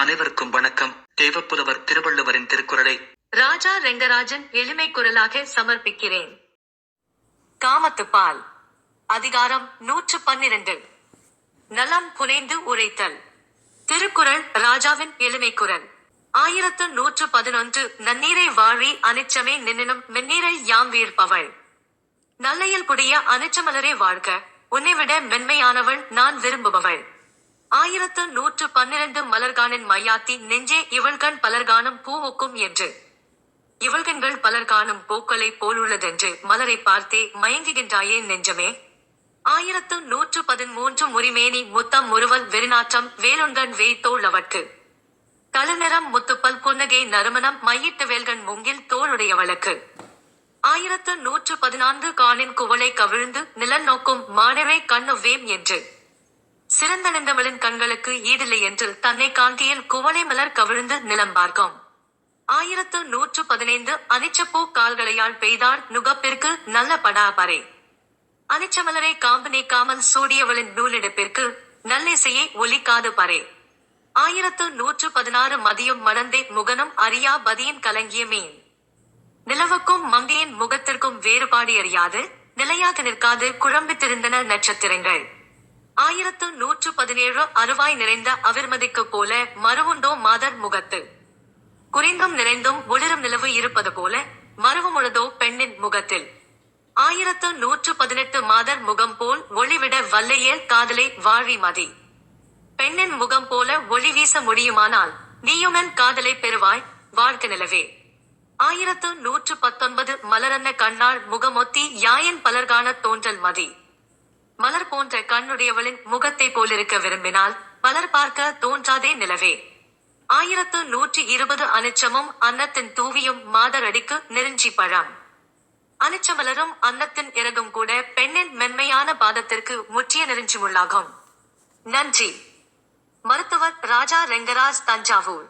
அனைவருக்கும் வணக்கம். தேவப்புலவர் திருவள்ளுவரின் திருக்குறளை ராஜா ரெங்கராஜன் எளிமை குரலாக சமர்ப்பிக்கிறேன். காமத்துப்பால் அதிகாரம் நூற்று பன்னிரண்டு. நலம் புனைந்து உரைத்தல். திருக்குறள் ராஜாவின் எளிமை குரல். ஆயிரத்து நூற்று பதினொன்று நன்னீரை வாழி அனிச்சமே நின்னினும் மென்னீரை யாம் வீழ்பவள். நல்லையில் புடைய அனிச்சமலரே வாழ்க. உன்னைவிட மென்மையானவள் நான் விரும்புபவள். ஆயிரத்து நூற்று பன்னிரண்டு மலர்கானின் மையாத்தி நெஞ்சே இவள்கண் பலர்கானும் பூவுக்கும் என்று. இவள்கண்கள் பலர் காணும் பூக்களை போலுள்ளதென்று மலரை பார்த்தே மயங்குகின்றாயே நெஞ்சமே. ஆயிரத்து நூற்று பதிமூன்று முறிமேனி முத்தம் முறுவல் வெறிநாற்றம் வேலுண்கண் வேய்த்தோள் அவட்கு. தளநிறம் முத்துப்பல் புன்னகை நறுமணம் மையிட்ட வேல்கண் மூங்கில் தோளுடையவளுக்கு. ஆயிரத்து நூற்று பதினான்கு காணின் குவளை கவிழ்ந்து நிலன் நோக்கும் மாணவை கண்ணுவேம் என்று. சிறந்த கண்களுக்கு ஈடில்லை என்று தன்னை காந்தியில் குவளை மலர் கவிழ்ந்து நிலம் பார்க்கும். ஆயிரத்து நூற்று பதினைந்து அனிச்சப்பூ கால்களையால் பெய்தார் நுகப்பிற்கு நல்ல படாபரை. அனிச்சமலரை காம்பு நீக்காமல் சூடியவளின் நூலெடுப்பிற்கு நல்லிசையை ஒலிக்காது பறே ஆயிரத்து நூற்று பதினாறு மதியும் மணந்தே முகனும் அறியா பதியின் கலங்கிய மீன். நிலவுக்கும் மங்கையின் முகத்திற்கும் வேறுபாடு அறியாது நிலையாக நிற்காது குழம்பித்திருந்தன நட்சத்திரங்கள். ஆயிரத்து நூற்று பதினேழு அருவாய் நிறைந்த அவிர்மதிக்கு போல மறுவுண்டோ மாதர் முகத்து. குறிந்தும் நிறைந்தும் ஒளிரும் நிலவு இருப்பது போல மறுவுமுழுதோ பெண்ணின் முகத்தில். ஆயிரத்து நூற்று பதினெட்டு மாதர் முகம் போல் ஒளிவிட வல்லையேல் காதலை வாழி மதி. பெண்ணின் முகம் போல ஒளி வீச முடியுமானால் நீயுமன் காதலை பெறுவாய் வாழ்க்கை நிலவே. ஆயிரத்து நூற்று பத்தொன்பது மலரன்ன கண்ணால் முகமொத்தி யாயன் பலர்கான தோன்றல் மதி. மலர் போன்ற கண்ணுடையவளின் முகத்தை போலிருக்க விரும்பினால் மலர் பார்க்க தோன்றாதே நிலவே. ஆயிரத்து நூற்றி இருபது அனிச்சமும் அன்னத்தின் தூவியும் மாதரடிக்கு நெருஞ்சி பழம். அனிச்சமலரும் அன்னத்தின் இறகும் கூட பெண்ணின் மென்மையான பாதத்திற்கு முற்றிய நெருஞ்சி உள்ளாகும் நன்றி. மருத்துவர் ராஜா ரெங்கராஜ் தஞ்சாவூர்.